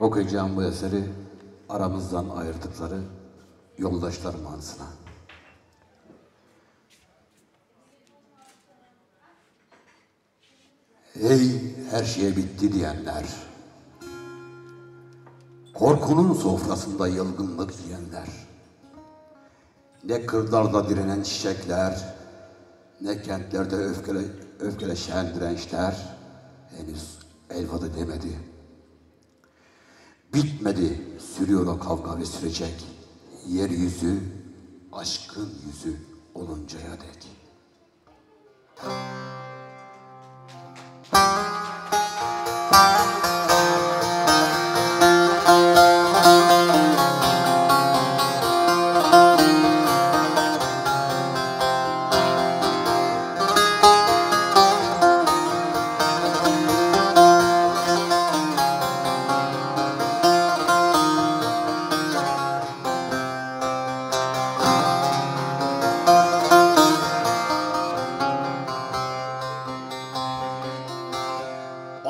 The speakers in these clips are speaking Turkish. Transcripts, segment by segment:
Okuyacağım bu eseri aramızdan ayırdıkları yoldaşlarım anısına. Ey her şeye bitti diyenler, korkunun sofrasında yılgınlık yiyenler, ne kırlarda direnen çiçekler, ne kentlerde öfkele, öfkeleşen dirençler henüz elvadı demedi. Bitmedi, sürüyor o kavga ve sürecek. Yeryüzü, aşkın yüzü oluncaya dek.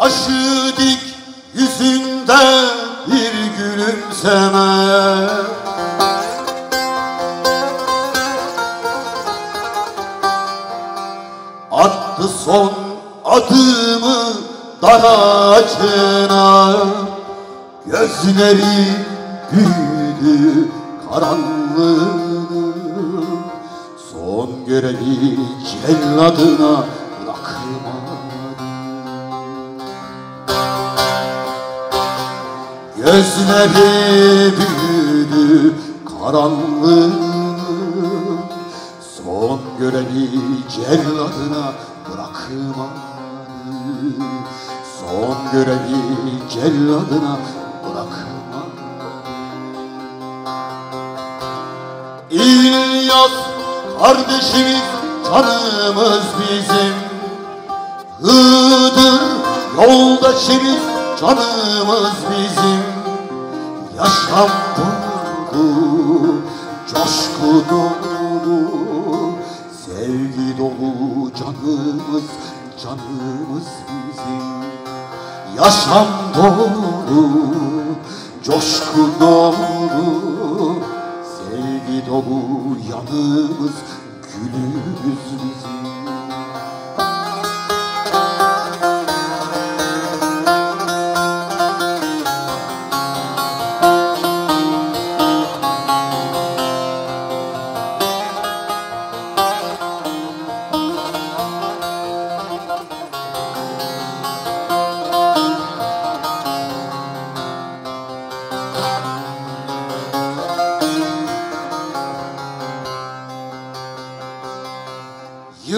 Başı dik yüzünde bir gülümseme. Attı son adımı dar ağacına Gözleri büyüdü karanlığın Son görevi celladına Gözleri büyüdü karanlığın Son görevi celladına bırakmadı Son görevi celladına bırakmadı İlyas kardeşimiz canımız bizim. Hıdır yoldaşımız canımız bizim Yaşam dolu, coşku dolu Sevgi dolu canımız, canımız bizim. Yaşam dolu, coşku dolu Sevgi dolu yanımız, gülümüz bizim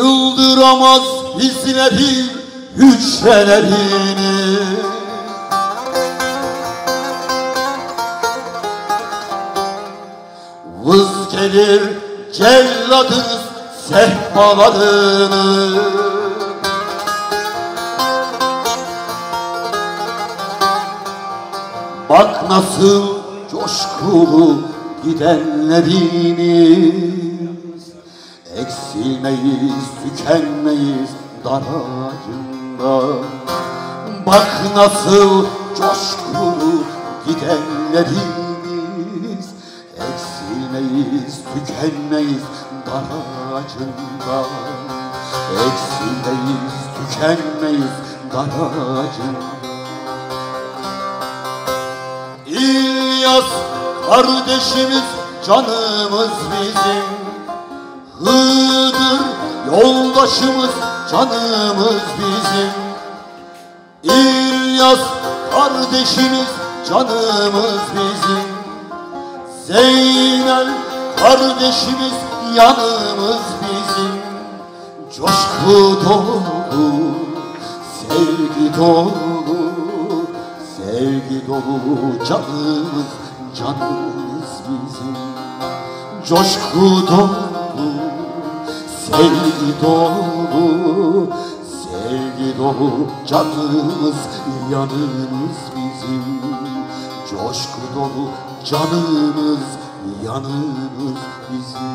Yıldıramaz bizleri hücrelerini Vız gelir celladınız sehpalarını Bak nasıl coşkulu gidenleriniz Eksilmeyiz, tükenmeyiz dar ağacında. Bak nasıl coşkulu gidenleriniz Eksilmeyiz, tükenmeyiz dar ağacında. Eksilmeyiz, tükenmeyiz dar ağacında. İlyas kardeşimiz canımız bizim Hıdır yoldaşımız canımız bizim. İlyas kardeşimiz canımız bizim. Zeynel kardeşimiz yanımız bizim. Coşku dolu, sevgi dolu Sevgi dolu canımız, canımız bizim. Coşku dolu, sevgi dolu Sevgi dolu canımız, yanımız bizim. Coşku dolu canımız, yanımız bizim